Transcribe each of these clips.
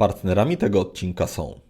Partnerami tego odcinka są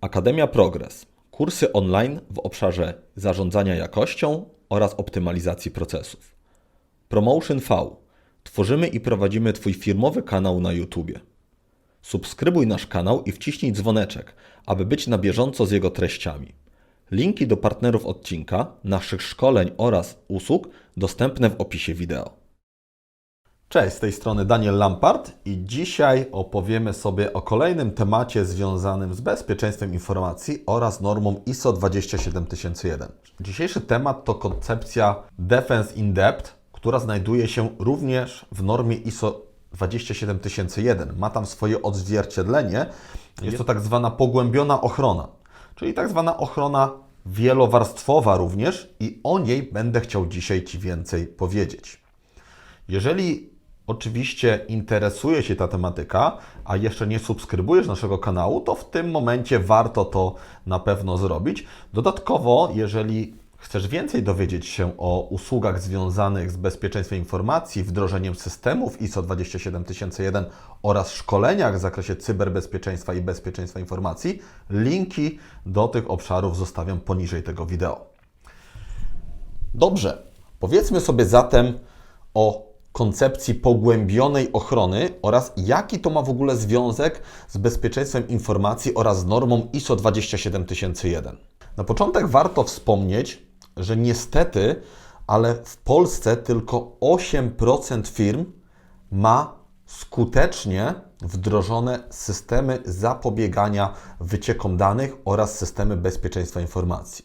Akademia Progress, kursy online w obszarze zarządzania jakością oraz optymalizacji procesów. Promotion V. Tworzymy i prowadzimy Twój firmowy kanał na YouTube. Subskrybuj nasz kanał i wciśnij dzwoneczek, aby być na bieżąco z jego treściami. Linki do partnerów odcinka, naszych szkoleń oraz usług dostępne w opisie wideo. Cześć, z tej strony Daniel Lampart i dzisiaj opowiemy sobie o kolejnym temacie związanym z bezpieczeństwem informacji oraz normą ISO 27001. Dzisiejszy temat to koncepcja Defense in Depth, która znajduje się również w normie ISO 27001. Ma tam swoje odzwierciedlenie. Jest to tak zwana pogłębiona ochrona, czyli tak zwana ochrona wielowarstwowa również i o niej będę chciał dzisiaj Ci więcej powiedzieć. Jeżeli oczywiście interesuje Cię ta tematyka, a jeszcze nie subskrybujesz naszego kanału, to w tym momencie warto to na pewno zrobić. Dodatkowo, jeżeli chcesz więcej dowiedzieć się o usługach związanych z bezpieczeństwem informacji, wdrożeniem systemów ISO 27001 oraz szkoleniach w zakresie cyberbezpieczeństwa i bezpieczeństwa informacji, linki do tych obszarów zostawiam poniżej tego wideo. Dobrze, powiedzmy sobie zatem o koncepcji pogłębionej ochrony oraz jaki to ma w ogóle związek z bezpieczeństwem informacji oraz normą ISO 27001. Na początek warto wspomnieć, że niestety, ale w Polsce tylko 8% firm ma skutecznie wdrożone systemy zapobiegania wyciekom danych oraz systemy bezpieczeństwa informacji.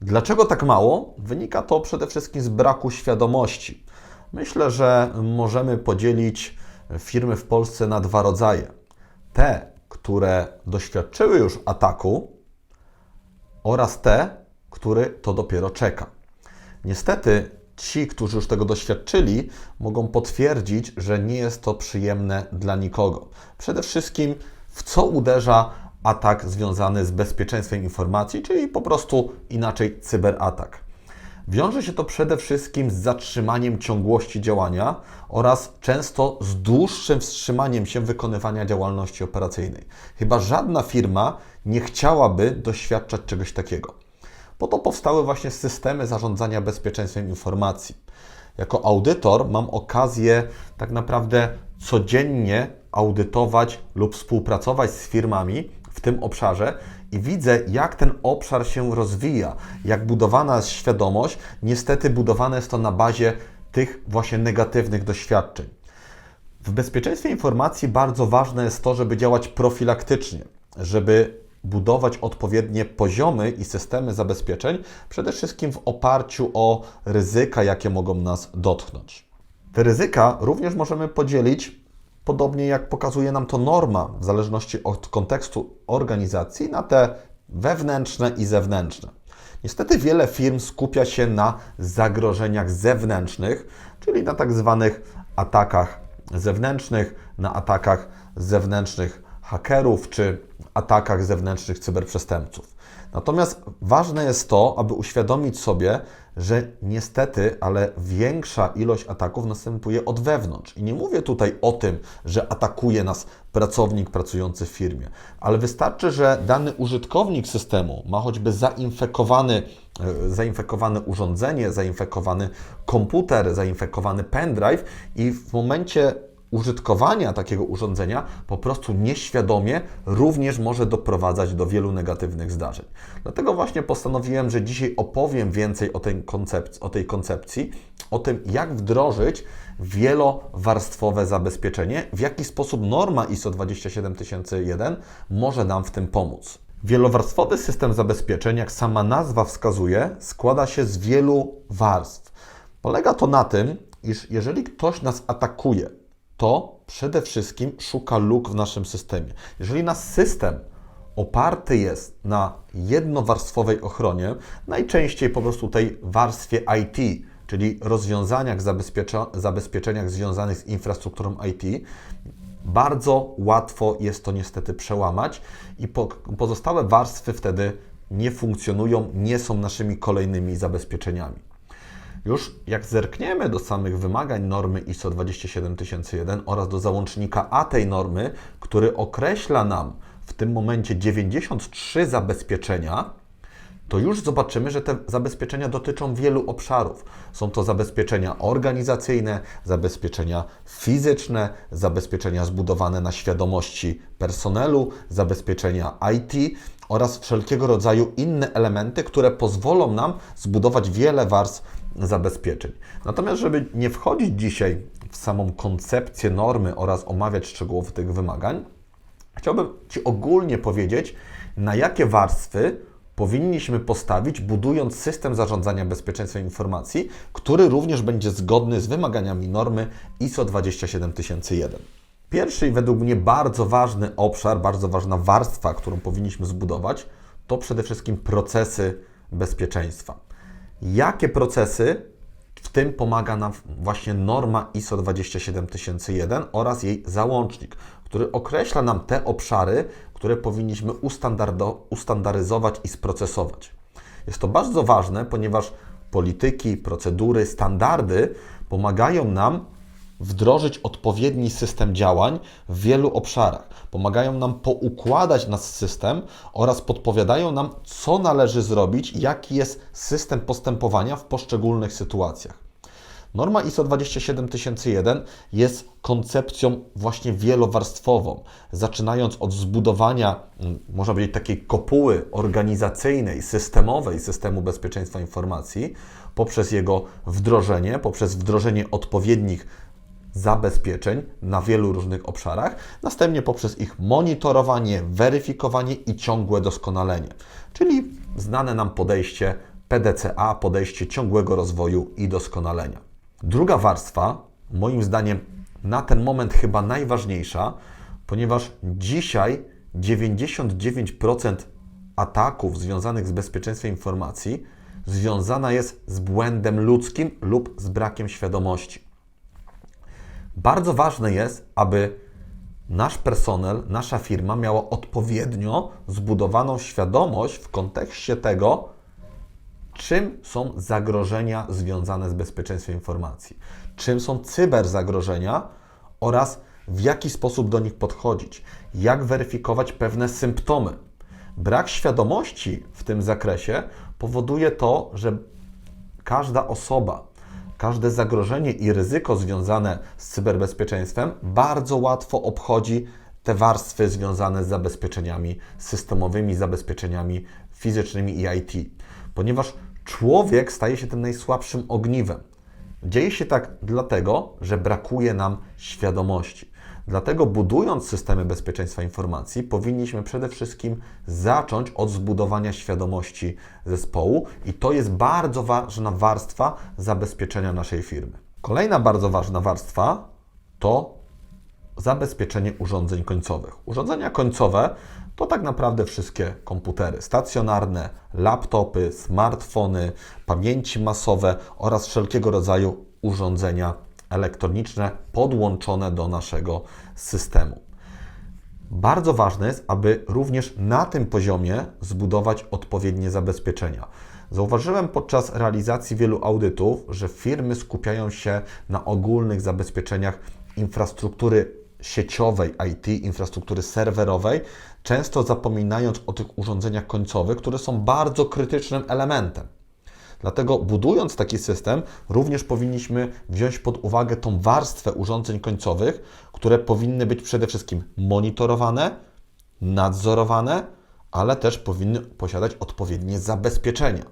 Dlaczego tak mało? Wynika to przede wszystkim z braku świadomości. Myślę, że możemy podzielić firmy w Polsce na dwa rodzaje. Te, które doświadczyły już ataku oraz te, które to dopiero czeka. Niestety ci, którzy już tego doświadczyli, mogą potwierdzić, że nie jest to przyjemne dla nikogo. Przede wszystkim w co uderza atak związany z bezpieczeństwem informacji, czyli po prostu inaczej cyberatak. Wiąże się to przede wszystkim z zatrzymaniem ciągłości działania oraz często z dłuższym wstrzymaniem się wykonywania działalności operacyjnej. Chyba żadna firma nie chciałaby doświadczać czegoś takiego. Po to powstały właśnie systemy zarządzania bezpieczeństwem informacji. Jako audytor mam okazję tak naprawdę codziennie audytować lub współpracować z firmami w tym obszarze i widzę, jak ten obszar się rozwija, jak budowana jest świadomość. Niestety, budowane jest to na bazie tych właśnie negatywnych doświadczeń. W bezpieczeństwie informacji bardzo ważne jest to, żeby działać profilaktycznie, żeby budować odpowiednie poziomy i systemy zabezpieczeń, przede wszystkim w oparciu o ryzyka, jakie mogą nas dotknąć. Te ryzyka również możemy podzielić podobnie jak pokazuje nam to norma, w zależności od kontekstu organizacji, na te wewnętrzne i zewnętrzne. Niestety wiele firm skupia się na zagrożeniach zewnętrznych, czyli na tak zwanych atakach zewnętrznych, na atakach zewnętrznych hakerów czy atakach zewnętrznych cyberprzestępców. Natomiast ważne jest to, aby uświadomić sobie, że niestety, ale większa ilość ataków następuje od wewnątrz. I nie mówię tutaj o tym, że atakuje nas pracownik pracujący w firmie, ale wystarczy, że dany użytkownik systemu ma choćby zainfekowany, e, zainfekowane urządzenie, zainfekowany komputer, zainfekowany pendrive i w momencie użytkowania takiego urządzenia po prostu nieświadomie również może doprowadzać do wielu negatywnych zdarzeń. Dlatego właśnie postanowiłem, że dzisiaj opowiem więcej o tej koncepcji, o, tej koncepcji, o tym, jak wdrożyć wielowarstwowe zabezpieczenie, w jaki sposób norma ISO 27001 może nam w tym pomóc. Wielowarstwowy system zabezpieczeń, jak sama nazwa wskazuje, składa się z wielu warstw. Polega to na tym, iż jeżeli ktoś nas atakuje, to przede wszystkim szuka luk w naszym systemie. Jeżeli nasz system oparty jest na jednowarstwowej ochronie, najczęściej po prostu tej warstwie IT, czyli rozwiązaniach, zabezpieczeniach związanych z infrastrukturą IT, bardzo łatwo jest to niestety przełamać i pozostałe warstwy wtedy nie funkcjonują, nie są naszymi kolejnymi zabezpieczeniami. Już jak zerkniemy do samych wymagań normy ISO 27001 oraz do załącznika A tej normy, który określa nam w tym momencie 93 zabezpieczenia, to już zobaczymy, że te zabezpieczenia dotyczą wielu obszarów. Są to zabezpieczenia organizacyjne, zabezpieczenia fizyczne, zabezpieczenia zbudowane na świadomości personelu, zabezpieczenia IT oraz wszelkiego rodzaju inne elementy, które pozwolą nam zbudować wiele warstw zabezpieczeń. Natomiast, żeby nie wchodzić dzisiaj w samą koncepcję normy oraz omawiać szczegółowo tych wymagań, chciałbym Ci ogólnie powiedzieć, na jakie warstwy powinniśmy postawić, budując system zarządzania bezpieczeństwem informacji, który również będzie zgodny z wymaganiami normy ISO 27001. Pierwszy i według mnie bardzo ważny obszar, bardzo ważna warstwa, którą powinniśmy zbudować, to przede wszystkim procesy bezpieczeństwa. Jakie procesy w tym pomaga nam właśnie norma ISO 27001 oraz jej załącznik, który określa nam te obszary, które powinniśmy ustandaryzować i sprocesować. Jest to bardzo ważne, ponieważ polityki, procedury, standardy pomagają nam wdrożyć odpowiedni system działań w wielu obszarach. Pomagają nam poukładać nasz system oraz podpowiadają nam, co należy zrobić, jaki jest system postępowania w poszczególnych sytuacjach. Norma ISO 27001 jest koncepcją właśnie wielowarstwową, zaczynając od zbudowania, można powiedzieć, takiej kopuły organizacyjnej, systemowej systemu bezpieczeństwa informacji, poprzez jego wdrożenie, poprzez wdrożenie odpowiednich zabezpieczeń na wielu różnych obszarach, następnie poprzez ich monitorowanie, weryfikowanie i ciągłe doskonalenie, czyli znane nam podejście PDCA, podejście ciągłego rozwoju i doskonalenia. Druga warstwa, moim zdaniem na ten moment chyba najważniejsza, ponieważ dzisiaj 99% ataków związanych z bezpieczeństwem informacji związana jest z błędem ludzkim lub z brakiem świadomości. Bardzo ważne jest, aby nasz personel, nasza firma miała odpowiednio zbudowaną świadomość w kontekście tego, czym są zagrożenia związane z bezpieczeństwem informacji, czym są cyberzagrożenia oraz w jaki sposób do nich podchodzić, jak weryfikować pewne symptomy. Brak świadomości w tym zakresie powoduje to, że każda osoba, każde zagrożenie i ryzyko związane z cyberbezpieczeństwem bardzo łatwo obchodzi te warstwy związane z zabezpieczeniami systemowymi, zabezpieczeniami fizycznymi i IT, ponieważ człowiek staje się tym najsłabszym ogniwem. Dzieje się tak dlatego, że brakuje nam świadomości. Dlatego budując systemy bezpieczeństwa informacji, powinniśmy przede wszystkim zacząć od zbudowania świadomości zespołu i to jest bardzo ważna warstwa zabezpieczenia naszej firmy. Kolejna bardzo ważna warstwa to zabezpieczenie urządzeń końcowych. Urządzenia końcowe to tak naprawdę wszystkie komputery stacjonarne, laptopy, smartfony, pamięci masowe oraz wszelkiego rodzaju urządzenia elektroniczne podłączone do naszego systemu. Bardzo ważne jest, aby również na tym poziomie zbudować odpowiednie zabezpieczenia. Zauważyłem podczas realizacji wielu audytów, że firmy skupiają się na ogólnych zabezpieczeniach infrastruktury sieciowej IT, infrastruktury serwerowej, często zapominając o tych urządzeniach końcowych, które są bardzo krytycznym elementem. Dlatego budując taki system, również powinniśmy wziąć pod uwagę tą warstwę urządzeń końcowych, które powinny być przede wszystkim monitorowane, nadzorowane, ale też powinny posiadać odpowiednie zabezpieczenia.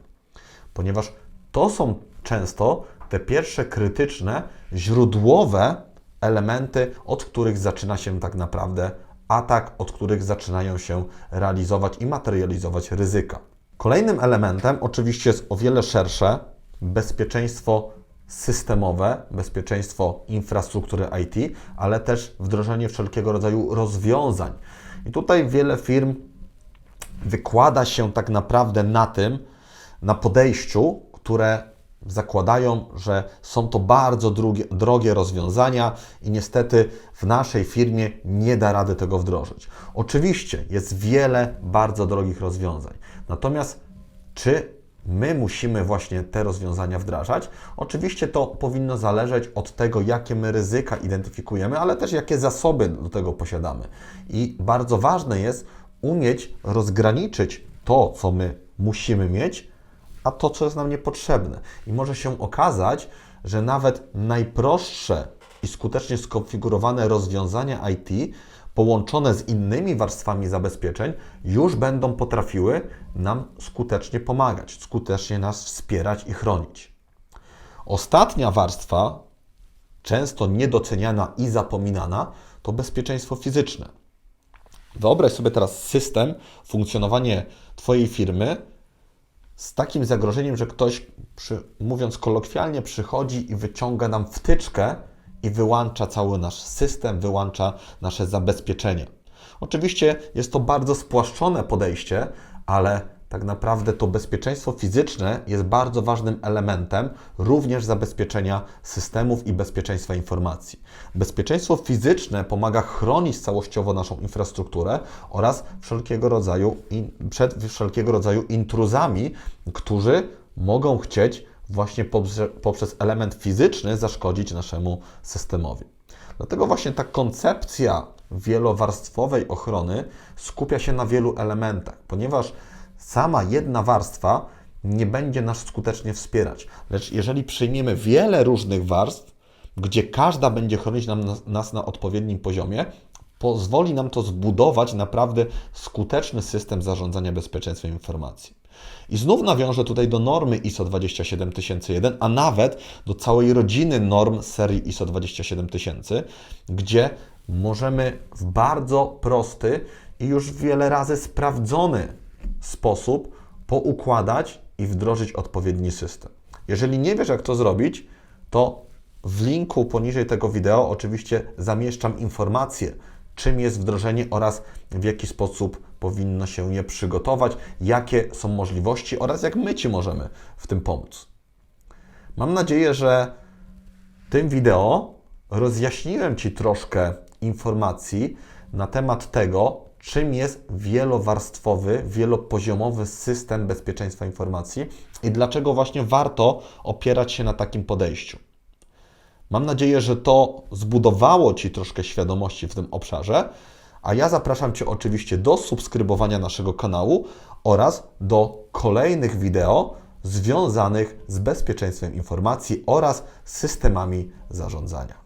Ponieważ to są często te pierwsze krytyczne, źródłowe elementy, od których zaczyna się tak naprawdę atak, od których zaczynają się realizować i materializować ryzyka. Kolejnym elementem oczywiście jest o wiele szersze bezpieczeństwo systemowe, bezpieczeństwo infrastruktury IT, ale też wdrożenie wszelkiego rodzaju rozwiązań. I tutaj wiele firm wykłada się tak naprawdę na tym, na podejściu, które zakładają, że są to bardzo drogie, drogie rozwiązania i niestety w naszej firmie nie da rady tego wdrożyć. Oczywiście jest wiele bardzo drogich rozwiązań, natomiast czy my musimy właśnie te rozwiązania wdrażać. Oczywiście to powinno zależeć od tego, jakie my ryzyka identyfikujemy, ale też jakie zasoby do tego posiadamy. I bardzo ważne jest umieć rozgraniczyć to, co my musimy mieć, a to, co jest nam niepotrzebne. I może się okazać, że nawet najprostsze i skutecznie skonfigurowane rozwiązania IT połączone z innymi warstwami zabezpieczeń już będą potrafiły nam skutecznie pomagać, skutecznie nas wspierać i chronić. Ostatnia warstwa, często niedoceniana i zapominana, to bezpieczeństwo fizyczne. Wyobraź sobie teraz system, funkcjonowanie Twojej firmy z takim zagrożeniem, że ktoś, przy, mówiąc kolokwialnie, przychodzi i wyciąga nam wtyczkę i wyłącza cały nasz system, wyłącza nasze zabezpieczenie. Oczywiście jest to bardzo spłaszczone podejście, ale tak naprawdę to bezpieczeństwo fizyczne jest bardzo ważnym elementem również zabezpieczenia systemów i bezpieczeństwa informacji. Bezpieczeństwo fizyczne pomaga chronić całościowo naszą infrastrukturę oraz wszelkiego rodzaju przed wszelkiego rodzaju intruzami, którzy mogą chcieć właśnie poprzez, poprzez element fizyczny zaszkodzić naszemu systemowi. Dlatego właśnie ta koncepcja wielowarstwowej ochrony skupia się na wielu elementach, ponieważ sama jedna warstwa nie będzie nas skutecznie wspierać. Lecz jeżeli przyjmiemy wiele różnych warstw, gdzie każda będzie chronić nam, nas na odpowiednim poziomie, pozwoli nam to zbudować naprawdę skuteczny system zarządzania bezpieczeństwem informacji. I znów nawiążę tutaj do normy ISO 27001, a nawet do całej rodziny norm serii ISO 27000, gdzie możemy w bardzo prosty i już wiele razy sprawdzony sposób poukładać i wdrożyć odpowiedni system. Jeżeli nie wiesz, jak to zrobić, to w linku poniżej tego wideo oczywiście zamieszczam informacje, czym jest wdrożenie oraz w jaki sposób powinno się je przygotować, jakie są możliwości oraz jak my Ci możemy w tym pomóc. Mam nadzieję, że tym wideo rozjaśniłem Ci troszkę informacji na temat tego, czym jest wielowarstwowy, wielopoziomowy system bezpieczeństwa informacji i dlaczego właśnie warto opierać się na takim podejściu. Mam nadzieję, że to zbudowało Ci troszkę świadomości w tym obszarze, a ja zapraszam Cię oczywiście do subskrybowania naszego kanału oraz do kolejnych wideo związanych z bezpieczeństwem informacji oraz systemami zarządzania.